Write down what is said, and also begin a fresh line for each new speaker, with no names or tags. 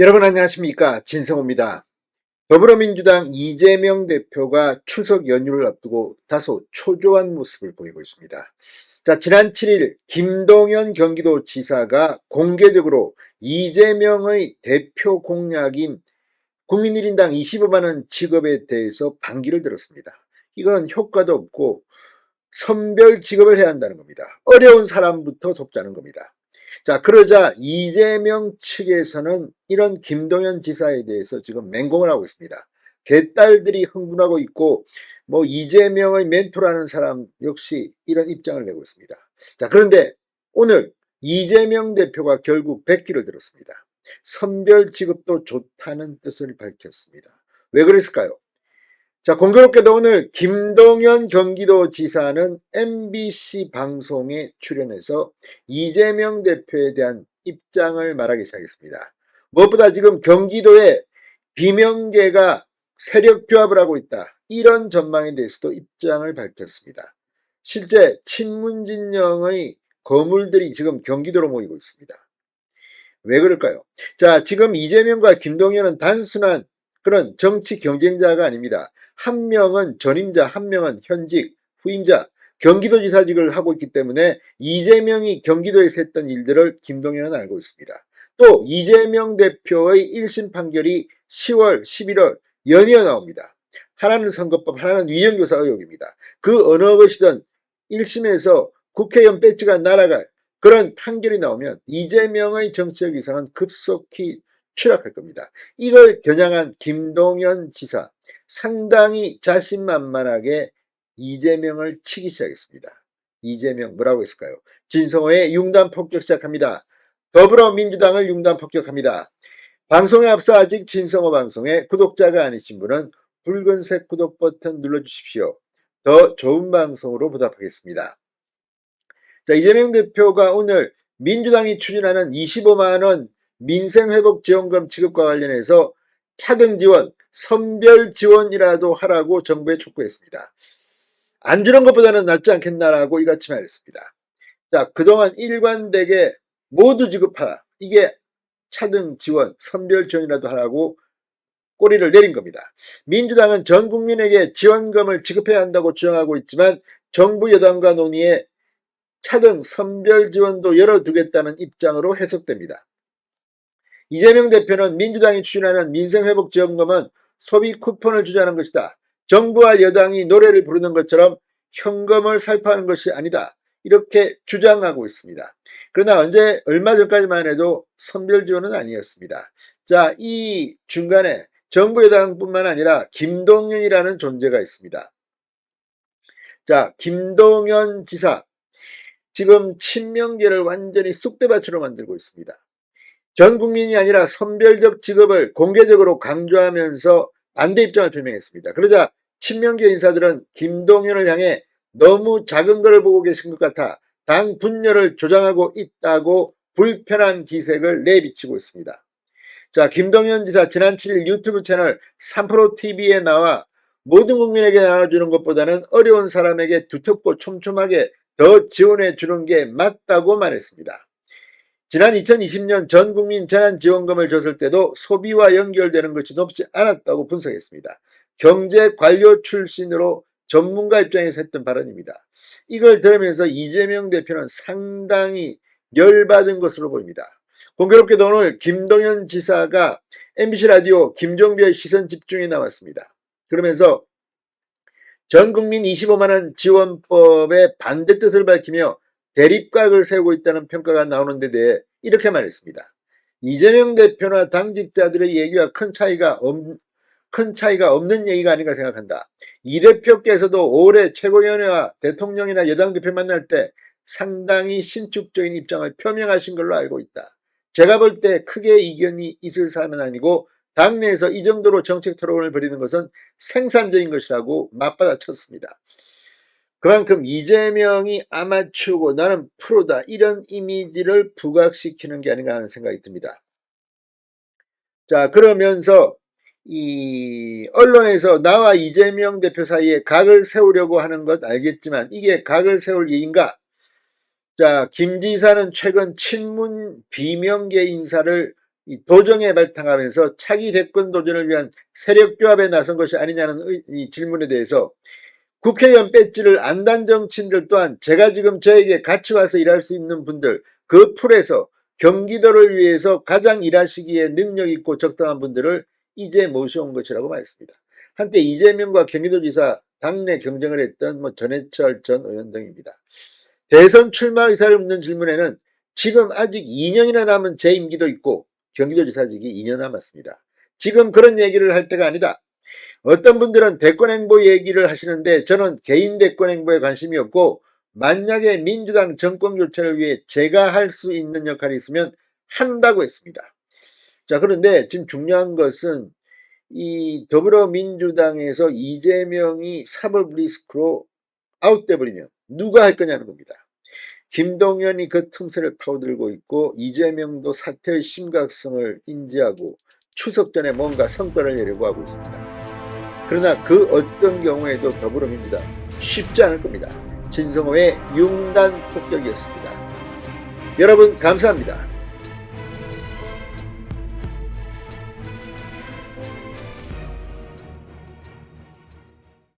여러분 안녕하십니까 진성호입니다. 더불어민주당 이재명 대표가 추석 연휴를 앞두고 다소 초조한 모습을 보이고 있습니다. 자, 지난 7일 김동연 경기도지사가 공개적으로 이재명의 대표 공약인 국민 1인당 25만원 지급에 대해서 반기를 들었습니다. 이건 효과도 없고 선별 지급을 해야 한다는 겁니다. 어려운 사람부터 돕자는 겁니다. 자, 그러자 이재명 측에서는 이런 김동연 지사에 대해서 지금 맹공을 하고 있습니다. 개딸들이 흥분하고 있고, 뭐, 이재명의 멘토라는 사람 역시 이런 입장을 내고 있습니다. 자, 그런데 오늘 이재명 대표가 결국 백기를 들었습니다. 선별 지급도 좋다는 뜻을 밝혔습니다. 왜 그랬을까요? 자, 공교롭게도 오늘 김동연 경기도지사는 MBC 방송에 출연해서 이재명 대표에 대한 입장을 말하기 시작했습니다. 무엇보다 지금 경기도에 비명계가 세력 규합을 하고 있다. 이런 전망에 대해서도 입장을 밝혔습니다. 실제 친문 진영의 거물들이 지금 경기도로 모이고 있습니다. 왜 그럴까요? 자, 지금 이재명과 김동연은 단순한 그런 정치 경쟁자가 아닙니다. 한 명은 전임자, 한 명은 현직, 후임자, 경기도지사직을 하고 있기 때문에 이재명이 경기도에서 했던 일들을 김동연은 알고 있습니다. 또 이재명 대표의 1심 판결이 10월, 11월 연이어 나옵니다. 하나는 선거법, 하나는 위정교사 의혹입니다. 그 어느 것이든 1심에서 국회의원 배지가 날아갈 그런 판결이 나오면 이재명의 정치적 위상은 급속히 추락할 겁니다. 이걸 겨냥한 김동연 지사 상당히 자신만만하게 이재명을 치기 시작했습니다. 이재명 뭐라고 했을까요? 진성호의 융단 폭격 시작합니다. 더불어민주당을 융단 폭격합니다. 방송에 앞서 아직 진성호 방송에 구독자가 아니신 분은 붉은색 구독 버튼 눌러주십시오. 더 좋은 방송으로 보답하겠습니다. 자, 이재명 대표가 오늘 민주당이 추진하는 25만원 민생회복 지원금 지급과 관련해서 차등 지원, 선별 지원이라도 하라고 정부에 촉구했습니다. 안 주는 것보다는 낫지 않겠나라고 이같이 말했습니다. 자, 그동안 일관되게 모두 지급하라. 이게 차등 지원, 선별 지원이라도 하라고 꼬리를 내린 겁니다. 민주당은 전 국민에게 지원금을 지급해야 한다고 주장하고 있지만 정부 여당과 논의에 차등 선별 지원도 열어두겠다는 입장으로 해석됩니다. 이재명 대표는 민주당이 추진하는 민생회복지원금은 소비 쿠폰을 주자는 것이다. 정부와 여당이 노래를 부르는 것처럼 현금을 살포하는 것이 아니다. 이렇게 주장하고 있습니다. 그러나 언제 얼마 전까지만 해도 선별 지원은 아니었습니다. 자, 이 중간에 정부 여당뿐만 아니라 김동연이라는 존재가 있습니다. 자, 김동연 지사 지금 친명계를 완전히 쑥대밭으로 만들고 있습니다. 전 국민이 아니라 선별적 직업을 공개적으로 강조하면서 반대 입장을 표명했습니다. 그러자 친명계 인사들은 김동연을 향해 너무 작은 것을 보고 계신 것 같아 당 분열을 조장하고 있다고 불편한 기색을 내비치고 있습니다. 자, 김동연 지사 지난 7일 유튜브 채널 3프로TV에 나와 모든 국민에게 나눠주는 것보다는 어려운 사람에게 두텁고 촘촘하게 더 지원해 주는 게 맞다고 말했습니다. 지난 2020년 전 국민 재난지원금을 줬을 때도 소비와 연결되는 것이 높지 않았다고 분석했습니다. 경제 관료 출신으로 전문가 입장에서 했던 발언입니다. 이걸 들으면서 이재명 대표는 상당히 열받은 것으로 보입니다. 공교롭게도 오늘 김동연 지사가 MBC 라디오 김종배의 시선 집중에 나왔습니다. 그러면서 전 국민 25만원 지원법의 반대 뜻을 밝히며 대립각을 세우고 있다는 평가가 나오는 데 대해 이렇게 말했습니다. 이재명 대표나 당직자들의 얘기와 큰 차이가 없, 큰 차이가 없는 얘기가 아닌가 생각한다. 이 대표께서도 올해 최고위원회와 대통령이나 여당 대표 만날 때 상당히 신축적인 입장을 표명하신 걸로 알고 있다. 제가 볼 때 크게 이견이 있을 사안은 아니고 당내에서 이 정도로 정책 토론을 벌이는 것은 생산적인 것이라고 맞받아쳤습니다. 그만큼 이재명이 아마추어고 나는 프로다 이런 이미지를 부각시키는 게 아닌가 하는 생각이 듭니다. 자 그러면서 이 언론에서 나와 이재명 대표 사이에 각을 세우려고 하는 것 알겠지만 이게 각을 세울 일인가? 자, 김 지사는 최근 친문 비명계 인사를 이 도정에 발탁하면서 차기 대권 도전을 위한 세력 규합에 나선 것이 아니냐는 의- 이 질문에 대해서 국회의원 배지를 안단 정치인들 또한 제가 지금 저에게 같이 와서 일할 수 있는 분들 그 풀에서 경기도를 위해서 가장 일하시기에 능력 있고 적당한 분들을 이제 모셔온 것이라고 말했습니다. 한때 이재명과 경기도지사 당내 경쟁을 했던 뭐 전해철 전 의원 등입니다. 대선 출마 의사를 묻는 질문에는 지금 아직 2년이나 남은 제 임기도 있고 경기도지사직이 2년 남았습니다. 지금 그런 얘기를 할 때가 아니다. 어떤 분들은 대권 행보 얘기를 하시는데 저는 개인 대권 행보에 관심이 없고 만약에 민주당 정권 교체를 위해 제가 할 수 있는 역할이 있으면 한다고 했습니다. 자, 그런데 지금 중요한 것은 이 더불어민주당에서 이재명이 사법 리스크로 아웃돼 버리면 누가 할 거냐는 겁니다. 김동연이 그 틈새를 파고들고 있고 이재명도 사태의 심각성을 인지하고 추석 전에 뭔가 성과를 내려고 하고 있습니다. 그러나 그 어떤 경우에도 더불어민주당 쉽지 않을 겁니다. 진성호의 융단 폭격이었습니다. 여러분 감사합니다.